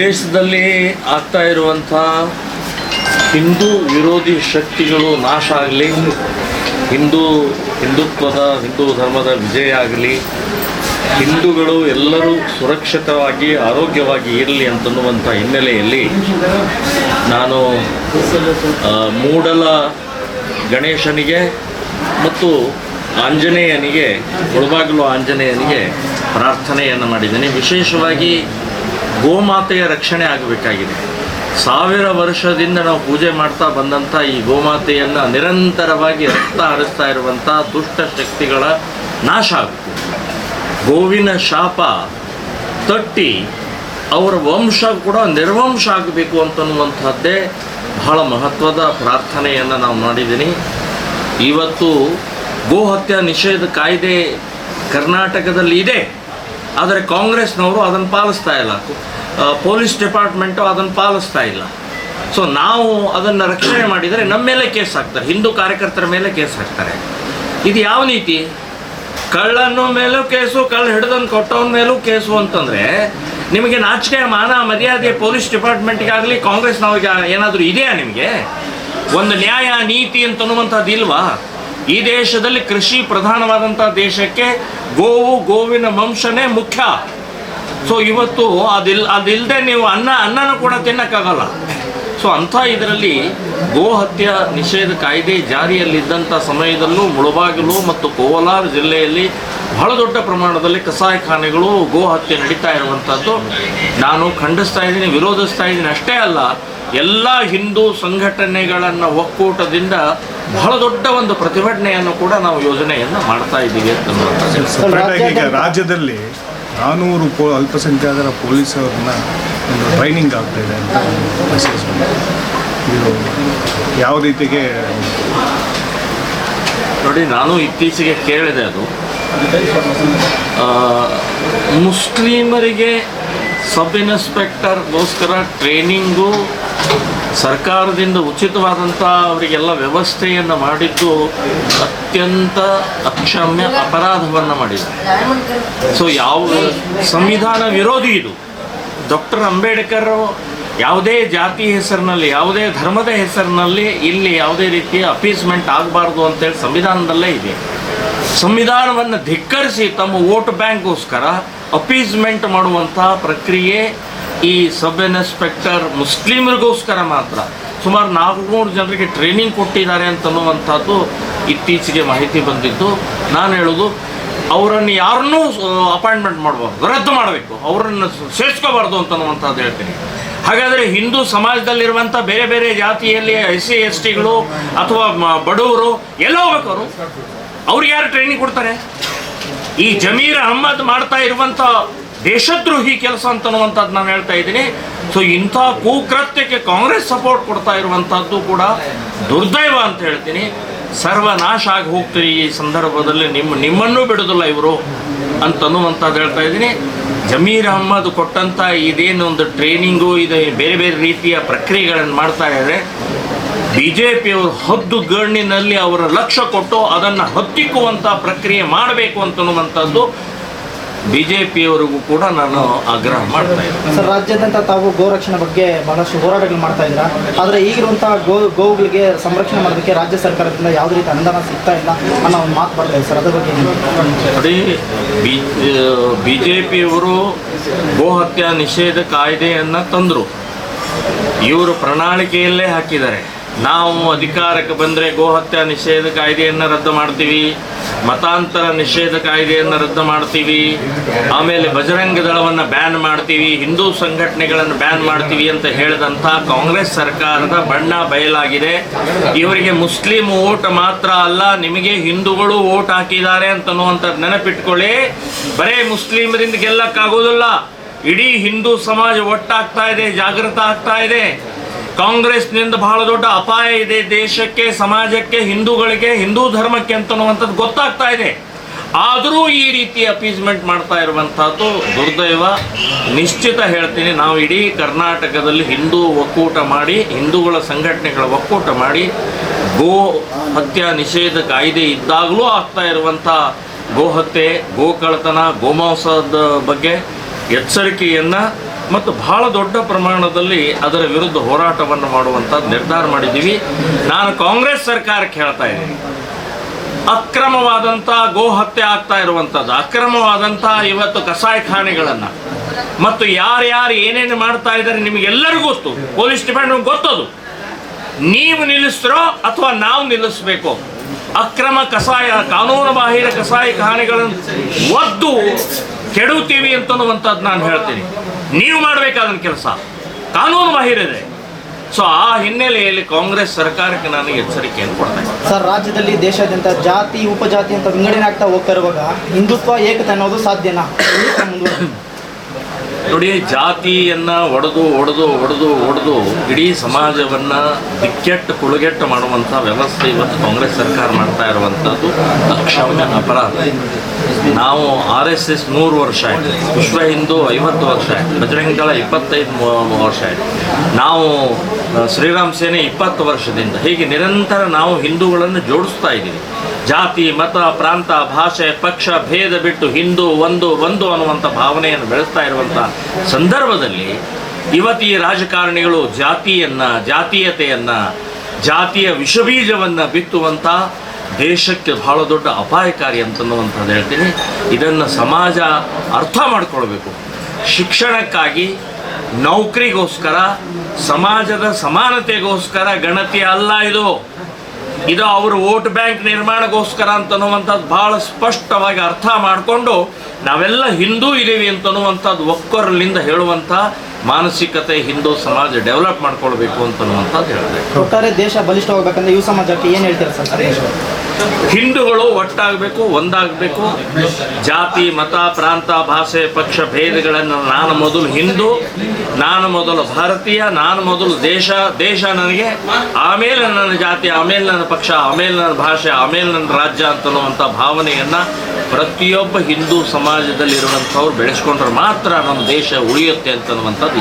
ದೇಶದಲ್ಲಿ ಆಗ್ತಾ ಇರುವಂಥ ಹಿಂದೂ ವಿರೋಧಿ ಶಕ್ತಿಗಳು ನಾಶ ಆಗಲಿ, ಹಿಂದೂ ಹಿಂದುತ್ವದ, ಹಿಂದೂ ಧರ್ಮದ ವಿಜಯ ಆಗಲಿ, ಹಿಂದೂಗಳು ಎಲ್ಲರೂ ಸುರಕ್ಷಿತವಾಗಿ, ಆರೋಗ್ಯವಾಗಿ ಇರಲಿ ಅಂತನ್ನುವಂಥ ಹಿನ್ನೆಲೆಯಲ್ಲಿ ನಾನು ಮೂಡಲ ಗಣೇಶನಿಗೆ ಮತ್ತು ಆಂಜನೇಯನಿಗೆ ಮುಳಬಾಗಿಲು ಆಂಜನೇಯನಿಗೆ ಪ್ರಾರ್ಥನೆಯನ್ನು ಮಾಡಿದ್ದೇನೆ. ವಿಶೇಷವಾಗಿ ಗೋಮಾತೆಯ ರಕ್ಷಣೆ ಆಗಬೇಕಾಗಿದೆ. ಸಾವಿರ ವರ್ಷದಿಂದ ನಾವು ಪೂಜೆ ಮಾಡ್ತಾ ಬಂದಂಥ ಈ ಗೋಮಾತೆಯನ್ನು ನಿರಂತರವಾಗಿ ರಕ್ತ ಹರಿಸ್ತಾ ಇರುವಂಥ ದುಷ್ಟ ಶಕ್ತಿಗಳ ನಾಶ ಆಗುತ್ತೆ. ಗೋವಿನ ಶಾಪ ತಟ್ಟಿ ಅವರ ವಂಶ ಕೂಡ ನಿರ್ವಂಶ ಆಗಬೇಕು ಅಂತನ್ನುವಂಥದ್ದೇ ಬಹಳ ಮಹತ್ವದ ಪ್ರಾರ್ಥನೆಯನ್ನು ನಾವು ಮಾಡಿದ್ದೀನಿ. ಇವತ್ತು ಗೋಹತ್ಯೆ ನಿಷೇಧ ಕಾಯ್ದೆ ಕರ್ನಾಟಕದಲ್ಲಿ ಇದೆ. ಆದರೆ ಕಾಂಗ್ರೆಸ್ನವರು ಅದನ್ನು ಪಾಲಿಸ್ತಾ ಇಲ್ಲ. ಪೊಲೀಸ್ ಡಿಪಾರ್ಟ್ಮೆಂಟು ಅದನ್ನು ಪಾಲಿಸ್ತಾ ಇಲ್ಲ. ಸೊ ನಾವು ಅದನ್ನು ರಕ್ಷಣೆ ಮಾಡಿದರೆ ನಮ್ಮ ಮೇಲೆ ಕೇಸ್ ಹಾಕ್ತಾರೆ. ಹಿಂದೂ ಕಾರ್ಯಕರ್ತರ ಮೇಲೆ ಕೇಸ್ ಹಾಕ್ತಾರೆ. ಇದು ಯಾವ ನೀತಿ? ಕಳ್ಳನ ಮೇಲೂ ಕೇಸು, ಕಳ್ಳ ಹಿಡ್ದನ್ನು ಕೊಟ್ಟವನ ಮೇಲೂ ಕೇಸು ಅಂತಂದರೆ, ನಿಮಗೆ ನಾಚಿಕೆ, ಮಾನ, ಮರ್ಯಾದೆ ಪೊಲೀಸ್ ಡಿಪಾರ್ಟ್ಮೆಂಟ್ಗಾಗಲಿ, ಕಾಂಗ್ರೆಸ್ನವ್ರಿಗೆ ಏನಾದರೂ ಇದೆಯಾ ನಿಮಗೆ? ಒಂದು ನ್ಯಾಯ, ನೀತಿ ಅಂತನ್ನುವಂಥದ್ದು ಇಲ್ವಾ? ಈ ದೇಶದಲ್ಲಿ ಕೃಷಿ ಪ್ರಧಾನವಾದಂಥ ದೇಶಕ್ಕೆ ಗೋವು, ಗೋವಿನ ವಂಶನೇ ಮುಖ್ಯ. ಸೊ ಇವತ್ತು ಅದಿಲ್ ಅದಿಲ್ಲದೆ ನೀವು ಅನ್ನ, ಅನ್ನನೂ ಕೂಡ ತಿನ್ನಕ್ಕಾಗಲ್ಲ. ಸೊ ಅಂಥ ಇದರಲ್ಲಿ ಗೋ ಹತ್ಯೆ ನಿಷೇಧ ಕಾಯ್ದೆ ಜಾರಿಯಲ್ಲಿದ್ದಂಥ ಸಮಯದಲ್ಲೂ ಮುಳಬಾಗಿಲು ಮತ್ತು ಕೋಲಾರ ಜಿಲ್ಲೆಯಲ್ಲಿ ಬಹಳ ದೊಡ್ಡ ಪ್ರಮಾಣದಲ್ಲಿ ಕಸಾಯಖಾನೆಗಳು ಗೋ ಹತ್ಯೆ ನಡೀತಾ ಇರುವಂಥದ್ದು. ನಾನು ಖಂಡಿಸ್ತಾ ಇದ್ದೀನಿ, ವಿರೋಧಿಸ್ತಾ ಇದ್ದೀನಿ, ಅಷ್ಟೇ ಅಲ್ಲ. ಎಲ್ಲ ಹಿಂದೂ ಸಂಘಟನೆಗಳನ್ನು ಒಕ್ಕೂಟದಿಂದ ಬಹಳ ದೊಡ್ಡ ಒಂದು ಪ್ರತಿಭಟನೆಯನ್ನು ಕೂಡ ನಾವು ಯೋಜನೆಯನ್ನು ಮಾಡ್ತಾ ಇದ್ದೀವಿ ಅಂತ ರಾಜ್ಯದಲ್ಲಿ ನಾನೂರು ಪೋ ಅಲ್ಪಸಂಖ್ಯಾತರ ಪೊಲೀಸರನ್ನ ಒಂದು ಟ್ರೈನಿಂಗ್ ಆಗ್ತಾ ಇದೆ ಅಂತ ಮೆಸೇಜ್ ಇದು ಯಾವ ರೀತಿಗೆ ನೋಡಿ ನಾನು ಇತ್ತೀಚೆಗೆ ಕೇಳಿದೆ ಅದು. ಮುಸ್ಲಿಮರಿಗೆ ಸಬ್ ಇನ್ಸ್ಪೆಕ್ಟರ್ಗೋಸ್ಕರ ಟ್ರೈನಿಂಗು ಸರ್ಕಾರದಿಂದ ಉಚಿತವಾದಂಥ ಅವರಿಗೆಲ್ಲ ವ್ಯವಸ್ಥೆಯನ್ನು ಮಾಡಿದ್ದು ಅತ್ಯಂತ ಅಕ್ಷಮ್ಯ ಅಪರಾಧವನ್ನು ಮಾಡಿದೆ. ಸೊ ಯಾವ ಸಂವಿಧಾನ ವಿರೋಧಿ ಇದು. ಡಾಕ್ಟರ್ ಅಂಬೇಡ್ಕರ್ ಯಾವುದೇ ಜಾತಿ ಹೆಸರಿನಲ್ಲಿ, ಯಾವುದೇ ಧರ್ಮದ ಹೆಸರಿನಲ್ಲಿ ಇಲ್ಲಿ ಯಾವುದೇ ರೀತಿಯ ಅಪೀಸ್ಮೆಂಟ್ ಆಗಬಾರ್ದು ಅಂತೇಳಿ ಸಂವಿಧಾನದಲ್ಲೇ ಇದೆ. ಸಂವಿಧಾನವನ್ನು ಧಿಕ್ಕರಿಸಿ ತಮ್ಮ ವೋಟ್ ಬ್ಯಾಂಕ್ಗೋಸ್ಕರ ಅಪೀಸ್ಮೆಂಟ್ ಮಾಡುವಂಥ ಪ್ರಕ್ರಿಯೆ ಈ ಸಬ್ ಇನ್ಸ್ಪೆಕ್ಟರ್ ಮುಸ್ಲಿಮರಿಗೋಸ್ಕರ ಮಾತ್ರ. ಸುಮಾರು ನಾಲ್ಕುನೂರು ಜನರಿಗೆ ಟ್ರೈನಿಂಗ್ ಕೊಟ್ಟಿದ್ದಾರೆ ಅಂತನ್ನುವಂಥದ್ದು ಇತ್ತೀಚೆಗೆ ಮಾಹಿತಿ ಬಂದಿದ್ದು. ನಾನು ಹೇಳೋದು, ಅವರನ್ನು ಯಾರನ್ನೂ ಅಪಾಯಿಂಟ್ಮೆಂಟ್ ಮಾಡಬಾರ್ದು, ರದ್ದು ಮಾಡಬೇಕು, ಅವರನ್ನು ಸೇರಿಸ್ಕೋಬಾರ್ದು ಅಂತನ್ನುವಂಥದ್ದು ಹೇಳ್ತೀನಿ. ಹಾಗಾದರೆ ಹಿಂದೂ ಸಮಾಜದಲ್ಲಿರುವಂಥ ಬೇರೆ ಬೇರೆ ಜಾತಿಯಲ್ಲಿ ಎಸ್ ಸಿ ಎಸ್ ಟಿಗಳು ಅಥವಾ ಬಡವರು ಎಲ್ಲ ಹೋಗ್ಬೇಕು ಅವರು. ಅವ್ರಿಗೆ ಯಾರು ಟ್ರೈನಿಂಗ್ ಕೊಡ್ತಾರೆ? ಈ ಜಮೀರ್ ಅಹಮ್ಮದ್ ಮಾಡ್ತಾ ಇರುವಂಥ ದೇಶದ್ರೋಹಿ ಕೆಲಸ ಅಂತನ್ನುವಂಥದ್ದು ನಾನು ಹೇಳ್ತಾ ಇದ್ದೀನಿ. ಸೊ ಇಂಥ ಕುಕೃತ್ಯಕ್ಕೆ ಕಾಂಗ್ರೆಸ್ ಸಪೋರ್ಟ್ ಕೊಡ್ತಾ ಇರುವಂಥದ್ದು ಕೂಡ ದುರ್ದೈವ ಅಂತ ಹೇಳ್ತೀನಿ. ಸರ್ವನಾಶ ಆಗಿ ಹೋಗ್ತೀರಿ ಈ ಸಂದರ್ಭದಲ್ಲಿ ನಿಮ್ಮ ನಿಮ್ಮನ್ನು ಬಿಡೋದಿಲ್ಲ ಇವರು ಅಂತನ್ನುವಂಥದ್ದು ಹೇಳ್ತಾ ಇದ್ದೀನಿ. ಜಮೀರ್ ಅಹಮ್ಮದ್ ಕೊಟ್ಟಂಥ ಇದೇನೊಂದು ಟ್ರೈನಿಂಗು ಇದು ಬೇರೆ ಬೇರೆ ರೀತಿಯ ಪ್ರಕ್ರಿಯೆಗಳನ್ನು ಮಾಡ್ತಾ ಇದ್ದಾರೆ ಬಿ ಜೆ ಪಿಯವರು ಹದ್ದು ಗಣ್ಣಿನಲ್ಲಿ ಅವರ ಲಕ್ಷ್ಯ ಕೊಟ್ಟು ಅದನ್ನು ಹತ್ತಿಕ್ಕುವಂಥ ಪ್ರಕ್ರಿಯೆ ಮಾಡಬೇಕು ಅಂತನ್ನುವಂಥದ್ದು ಬಿ ಜೆ ಪಿಯವರಿಗೂ ಕೂಡ ನಾನು ಆಗ್ರಹ ಮಾಡ್ತಾ ಇದ್ದೀನಿ. ಸರ್ ರಾಜ್ಯಾದ್ಯಂತ ತಾವು ಗೋರಕ್ಷಣೆ ಬಗ್ಗೆ ಬಹಳಷ್ಟು ಹೋರಾಟಗಳು ಮಾಡ್ತಾ ಇದ್ದೀರಾ? ಆದರೆ ಈಗಿರುವಂತಹ ಗೋ ಗೋವುಗಳಿಗೆ ಸಂರಕ್ಷಣೆ ಮಾಡೋದಕ್ಕೆ ರಾಜ್ಯ ಸರ್ಕಾರದಿಂದ ಯಾವುದೇ ರೀತಿ ಅನುದಾನ ಸಿಗ್ತಾ ಇಲ್ಲ ಅನ್ನೋ ಒಂದು ಮಾತು ಬರ್ತಾ ಇದೆ ಸರ್ ಅದ್ರ ಬಗ್ಗೆ ಅದೇ ಬಿ ಜೆ ಪಿಯವರು ಗೋಹತ್ಯೆ ನಿಷೇಧ ಕಾಯ್ದೆಯನ್ನು ತಂದರು. ಇವರು ಪ್ರಣಾಳಿಕೆಯಲ್ಲೇ ಹಾಕಿದ್ದಾರೆ. ನಾವು ಅಧಿಕಾರಕ್ಕೆ ಬಂದರೆ ಗೋಹತ್ಯಾ ನಿಷೇಧ ಕಾಯ್ದೆಯನ್ನು ರದ್ದು ಮಾಡ್ತೀವಿ, ಮತಾಂತರ ನಿಷೇಧ ಕಾಯ್ದೆಯನ್ನು ರದ್ದು ಮಾಡ್ತೀವಿ, ಆಮೇಲೆ ಬಜರಂಗ ದಳವನ್ನು ಬ್ಯಾನ್ ಮಾಡ್ತೀವಿ, ಹಿಂದೂ ಸಂಘಟನೆಗಳನ್ನು ಬ್ಯಾನ್ ಮಾಡ್ತೀವಿ ಅಂತ ಹೇಳಿದಂಥ ಕಾಂಗ್ರೆಸ್ ಸರ್ಕಾರದ ಬಣ್ಣ ಬಯಲಾಗಿದೆ. ಇವರಿಗೆ ಮುಸ್ಲಿಂ ಓಟ್ ಮಾತ್ರ ಅಲ್ಲ, ನಿಮಗೆ ಹಿಂದೂಗಳು ಓಟ್ ಹಾಕಿದ್ದಾರೆ ಅಂತನ್ನುವಂಥ ನೆನಪಿಟ್ಕೊಳ್ಳಿ. ಬರೇ ಮುಸ್ಲಿಮರಿಂದ ಗೆಲ್ಲಕ್ಕಾಗೋದಿಲ್ಲ. ಇಡೀ ಹಿಂದೂ ಸಮಾಜ ಒಟ್ಟಾಗ್ತಾ ಇದೆ, ಜಾಗೃತ ಆಗ್ತಾ ಇದೆ. ಕಾಂಗ್ರೆಸ್ನಿಂದ ಬಹಳ ದೊಡ್ಡ ಅಪಾಯ ಇದೆ ದೇಶಕ್ಕೆ, ಸಮಾಜಕ್ಕೆ, ಹಿಂದೂಗಳಿಗೆ, ಹಿಂದೂ ಧರ್ಮಕ್ಕೆ ಅಂತನ್ನುವಂಥದ್ದು ಗೊತ್ತಾಗ್ತಾ ಇದೆ. ಆದರೂ ಈ ರೀತಿ ಅಪೀಸ್ಮೆಂಟ್ ಮಾಡ್ತಾ ಇರುವಂಥದ್ದು ದುರ್ದೈವ. ನಿಶ್ಚಿತ ಹೇಳ್ತೀನಿ, ನಾವು ಇಡೀ ಕರ್ನಾಟಕದಲ್ಲಿ ಹಿಂದೂ ಒಕ್ಕೂಟ ಮಾಡಿ, ಹಿಂದೂಗಳ ಸಂಘಟನೆಗಳ ಒಕ್ಕೂಟ ಮಾಡಿ, ಗೋ ಹತ್ಯಾ ನಿಷೇಧ ಕಾಯ್ದೆ ಇದ್ದಾಗಲೂ ಆಗ್ತಾ ಇರುವಂಥ ಗೋಹತ್ಯೆ ಗೋಕಳ್ಳತನ ಗೋಮಾಂಸದ ಬಗ್ಗೆ ಎಚ್ಚರಿಕೆಯನ್ನು ಮತ್ತು ಬಹಳ ದೊಡ್ಡ ಪ್ರಮಾಣದಲ್ಲಿ ಅದರ ವಿರುದ್ಧ ಹೋರಾಟವನ್ನು ಮಾಡುವಂಥ ನಿರ್ಧಾರ ಮಾಡಿದ್ದೀವಿ. ನಾನು ಕಾಂಗ್ರೆಸ್ ಸರ್ಕಾರಕ್ಕೆ ಹೇಳ್ತಾ ಇದ್ದೀನಿ. ಅಕ್ರಮವಾದಂಥ ಗೋ ಹತ್ಯೆ ಆಗ್ತಾ ಇರುವಂಥದ್ದು ಅಕ್ರಮವಾದಂಥ ಇವತ್ತು ಕಸಾಯಿಖಾನೆಗಳನ್ನು ಮತ್ತು ಯಾರ್ಯಾರು ಏನೇನು ಮಾಡ್ತಾ ಇದ್ದಾರೆ ನಿಮಗೆಲ್ಲರಿಗೂ ಗೊತ್ತು, ಪೊಲೀಸ್ ಡಿಪಾರ್ಟ್ಮೆಂಟ್ ಗೊತ್ತದು. ನೀವು ನಿಲ್ಲಿಸ್ತಿರೋ ಅಥವಾ ನಾವು ನಿಲ್ಲಿಸಬೇಕು. ಅಕ್ರಮ ಕಸಾಯ ಕಾನೂನು ಬಾಹಿರ ಕಸಾಯಿಖಾನೆಗಳನ್ನು ಒದ್ದು ಕೆಡುತ್ತೀವಿ ಅಂತನ್ನುವಂಥದ್ದು ನಾನು ಹೇಳ್ತೀನಿ. ನೀವು ಮಾಡಬೇಕಾದ ಕೆಲಸ. ಕಾನೂನು ಬಾಹಿರ ಇದೆ. ಸೊ ಆ ಹಿನ್ನೆಲೆಯಲ್ಲಿ ಕಾಂಗ್ರೆಸ್ ಸರ್ಕಾರಕ್ಕೆ ನಾನು ಎಚ್ಚರಿಕೆಯನ್ನು ಕೊಡ್ತಾ ಇದ್ದೀನಿ. ಸರ್ ರಾಜ್ಯದಲ್ಲಿ ದೇಶಾದ್ಯಂತ ಜಾತಿ ಉಪಜಾತಿ ಅಂತ ವಿಂಗಡಣೆ ಆಗ್ತಾ ಹೋಗ್ತಾ ಇರುವಾಗ ಹಿಂದುತ್ವ ಏಕತೆ ಅನ್ನೋದು ಸಾಧ್ಯನಾ? ನೋಡಿ ಜಾತಿಯನ್ನ ಒಡೆದು ಒಡೆದು ಒಡೆದು ಒಡೆದು ಇಡೀ ಸಮಾಜವನ್ನ ದಿಕ್ಕೆಟ್ಟು ಕುಳುಗೆಟ್ಟು ಮಾಡುವಂಥ ವ್ಯವಸ್ಥೆ ಇವತ್ತು ಕಾಂಗ್ರೆಸ್ ಸರ್ಕಾರ ಮಾಡ್ತಾ ಇರುವಂಥದ್ದು ಅಕ್ಷಮ್ಯ ಅಪರಾಧ. ನಾವು ಆರ್ ಎಸ್ ಎಸ್ ನೂರು ವರ್ಷ ಆಯಿತು. ವಿಶ್ವ ಹಿಂದೂ ಐವತ್ತು ವರ್ಷ ಆಯಿತು. ಬಜರಂಗ ದಳ ಇಪ್ಪತ್ತೈದು ವರ್ಷ ಆಯಿತು. ನಾವು ಶ್ರೀರಾಮ್ ಸೇನೆ ಇಪ್ಪತ್ತು ವರ್ಷದಿಂದ ಹೀಗೆ ನಿರಂತರ ನಾವು ಹಿಂದೂಗಳನ್ನು ಜೋಡಿಸ್ತಾ ಇದ್ದೀವಿ. ಜಾತಿ, ಮತ, ಪ್ರಾಂತ, ಭಾಷೆ, ಪಕ್ಷ, ಭೇದ ಬಿಟ್ಟು ಹಿಂದೂ, ಒಂದು ಒಂದು ಅನ್ನುವಂಥ ಭಾವನೆಯನ್ನು ಬೆಳೆಸ್ತಾ ಇರುವಂಥ ಸಂದರ್ಭದಲ್ಲಿ ಇವತ್ತು ರಾಜಕಾರಣಿಗಳು ಜಾತಿಯನ್ನ, ಜಾತೀಯತೆಯನ್ನು, ಜಾತಿಯ ವಿಷಬೀಜವನ್ನು ಬಿತ್ತುವಂಥ ದೇಶಕ್ಕೆ ಬಹಳ ದೊಡ್ಡ ಅಪಾಯಕಾರಿ ಅಂತನ್ನುವಂಥದ್ದು ಹೇಳ್ತೀನಿ. ಇದನ್ನು ಸಮಾಜ ಅರ್ಥ ಮಾಡ್ಕೊಳ್ಬೇಕು. ಶಿಕ್ಷಣಕ್ಕಾಗಿ ನೌಕರಿಗೋಸ್ಕರ, ಸಮಾಜದ ಸಮಾನತೆಗೋಸ್ಕರ ಗಣತಿ ಅಲ್ಲ ಇದು. ಇದು ಅವರು ವೋಟ್ ಬ್ಯಾಂಕ್ ನಿರ್ಮಾಣಗೋಸ್ಕರ ಅಂತನ್ನುವಂಥದ್ದು ಭಾಳ ಸ್ಪಷ್ಟವಾಗಿ ಅರ್ಥ ಮಾಡಿಕೊಂಡು ನಾವೆಲ್ಲ ಹಿಂದೂ ಇದ್ದೀವಿ ಅಂತನ್ನುವಂಥದ್ದು ಒಕ್ಕೊರಲಿಂದ ಹೇಳುವಂಥ ಮಾನಸಿಕತೆ ಹಿಂದೂ ಸಮಾಜ ಡೆವಲಪ್ ಮಾಡ್ಕೊಳ್ಬೇಕು ಅಂತನ್ನುವಂಥದ್ದು ಹೇಳಿದೆ. ಒಟ್ಟಾರೆ ದೇಶ ಬಲಿಷ್ಠ ಹೋಗ್ಬೇಕಂದ್ರೆ ಯುವ ಸಮಾಜಕ್ಕೆ ಏನು ಹೇಳ್ತೀರಾ ಸರ್? ಹಿಂದೂಗಳು ಒಟ್ಟಾಗಬೇಕು ಒಂದಾಗಬೇಕು. ಜಾತಿ ಮತ ಪ್ರಾಂತ ಭಾಷೆ ಪಕ್ಷ ಭೇದಗಳನ್ನು ನಾನು ಮೊದಲು ಹಿಂದೂ ನಾನು ಮೊದಲು ಭಾರತೀಯ ನಾನು ಮೊದಲು ದೇಶ. ದೇಶ ನನಗೆ ಆಮೇಲೆ ನನ್ನ ಜಾತಿ ಆಮೇಲೆ ನನ್ನ ಪಕ್ಷ ಆಮೇಲೆ ನನ್ನ ಭಾಷೆ ಆಮೇಲೆ ನನ್ನ ರಾಜ್ಯ ಅಂತನ್ನುವಂಥ ಭಾವನೆಯನ್ನು ಪ್ರತಿಯೊಬ್ಬ ಹಿಂದೂ ಸಮಾಜದಲ್ಲಿರುವಂಥವ್ರು ಬೆಳೆಸ್ಕೊಂಡ್ರೆ ಮಾತ್ರ ನಮ್ಮ ದೇಶ ಉಳಿಯುತ್ತೆ ಅಂತನ್ನುವಂಥದ್ದು